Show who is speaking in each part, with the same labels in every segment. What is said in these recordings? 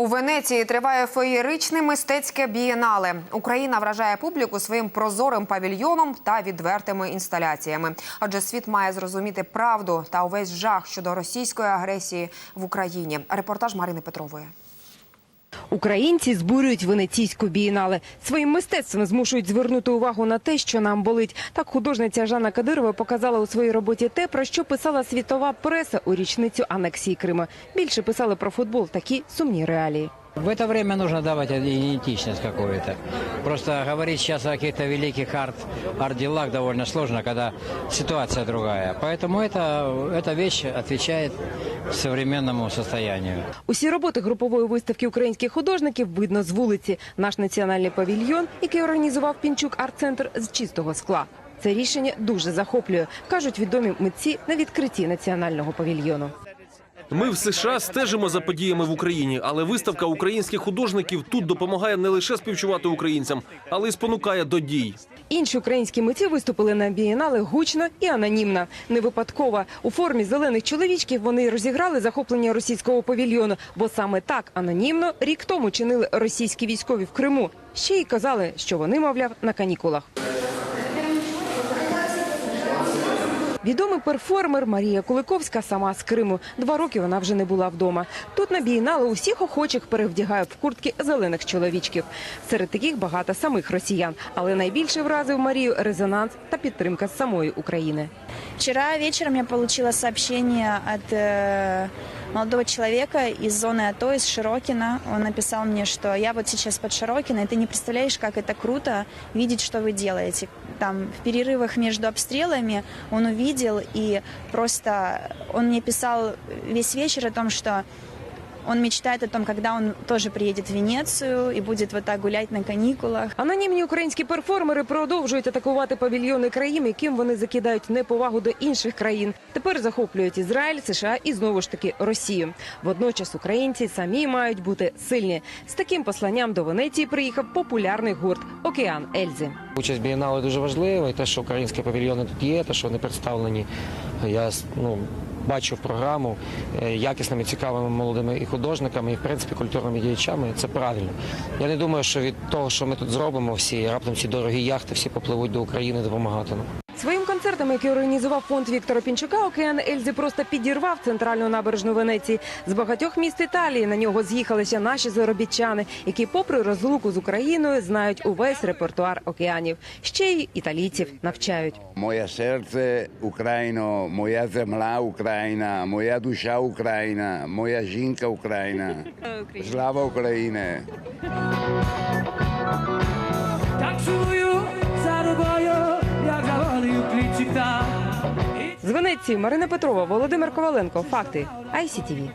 Speaker 1: У Венеції триває феєричне мистецьке бієнале. Україна вражає публіку своїм прозорим павільйоном та відвертими інсталяціями. Адже світ має зрозуміти правду та увесь жах щодо російської агресії в Україні. Репортаж Марини Петрової.
Speaker 2: Українці збурюють венеційську бієнале. Своїм мистецтвом змушують звернути увагу на те, що нам болить. Так художниця Жанна Кадирова показала у своїй роботі те, про що писала світова преса у річницю анексії Криму. Більше писали про футбол, такі сумні реалії.
Speaker 3: В это время нужно давать идентичность какую-то. Просто говорить сейчас о каких-то великих арт, арт-делах довольно сложно, когда ситуация другая. Поэтому это, эта вещь отвечает современному состоянию.
Speaker 2: Усі роботи групової виставки українських художників видно з вулиці. Наш національний павільйон, який організував Пінчук арт-центр з чистого скла. Це рішення дуже захоплює, кажуть відомі митці на відкритті національного павільйону.
Speaker 4: Ми в США стежимо за подіями в Україні, але виставка українських художників тут допомагає не лише співчувати українцям, але й спонукає до дій.
Speaker 2: Інші українські митці виступили на бієнале гучно і анонімно. Не випадково. У формі зелених чоловічків вони розіграли захоплення російського павільйону, бо саме так анонімно рік тому чинили російські військові в Криму. Ще й казали, що вони, мовляв, на канікулах. Відомий перформер Марія Куликовська сама з Криму. Два роки вона вже не була вдома. Тут на бійнали усіх охочих перевдягають в куртки зелених чоловічків. Серед таких багато самих росіян. Але найбільше вразив Марію резонанс та підтримка самої України.
Speaker 5: Вчора вечором я получила сообщение от э, молодого человека из зоны АТО, из Широкина. Он написал мне, что я вот сейчас под Широкино, и ты не представляешь, как это круто видеть, что вы делаете. Там в перерывах между обстрелами он увидел, и просто он мне писал весь вечер о том, что он мечтает о том, когда он тоже приедет в Венецию и будет вот так гулять на каникулах.
Speaker 2: Анонімні українські перформери продовжують атакувати павільйони країн, яким вони закидають неповагу до інших країн. Тепер захоплюють Ізраїль, США і знову ж таки Росію. Водночас українці самі мають бути сильні. З таким посланням до Венеції приїхав популярний гурт Океан Ельзи.
Speaker 6: Участь бієналу дуже важлива, і те, що українські павільйони тут є, те, що вони представлені, я ну, бачу програму е, якісними, цікавими молодими і художниками, і в принципі культурними діячами. Це правильно. Я не думаю, що від того, що ми тут зробимо, всі раптом ці дорогі яхти всі попливуть до України допомагати нам.
Speaker 2: Своїм концертом, який організував фонд Віктора Пінчука, океан Ельзи просто підірвав центральну набережну Венеції. З багатьох міст Італії на нього з'їхалися наші заробітчани, які, попри розлуку з Україною, знають увесь репертуар океанів. Ще й італійців навчають.
Speaker 7: Моє серце Україно, моя земля Україна, моя душа Україна, моя жінка Україна. Слава Україні!
Speaker 2: З Марина Петрова, Володимир Коваленко. Факти ICTV.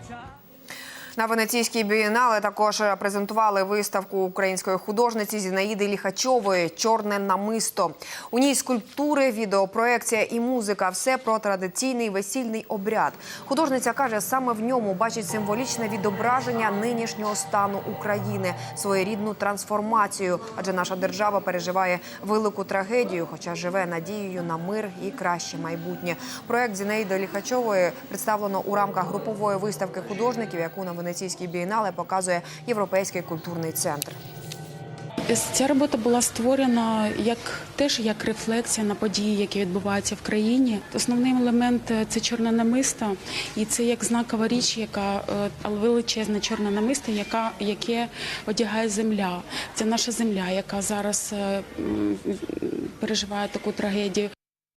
Speaker 1: На Венеційській бієнале також презентували виставку української художниці Зінаїди Ліхачової Чорне намисто. У ній скульптури, відеопроекція і музика все про традиційний весільний обряд. Художниця каже, саме в ньому бачить символічне відображення нинішнього стану України, своєрідну трансформацію. Адже наша держава переживає велику трагедію, хоча живе надією на мир і краще майбутнє. Проект Зінаїди Ліхачової представлено у рамках групової виставки художників, яку на Венеційській бієнале показує Європейський культурний центр.
Speaker 8: Ця робота була створена як теж як рефлексія на події, які відбуваються в країні. Основний елемент е, це чорне намисто, і це як знакова річ, яка е, величезне чорне намисто, яка яке одягає земля. Це наша земля, яка зараз е, переживає таку трагедію.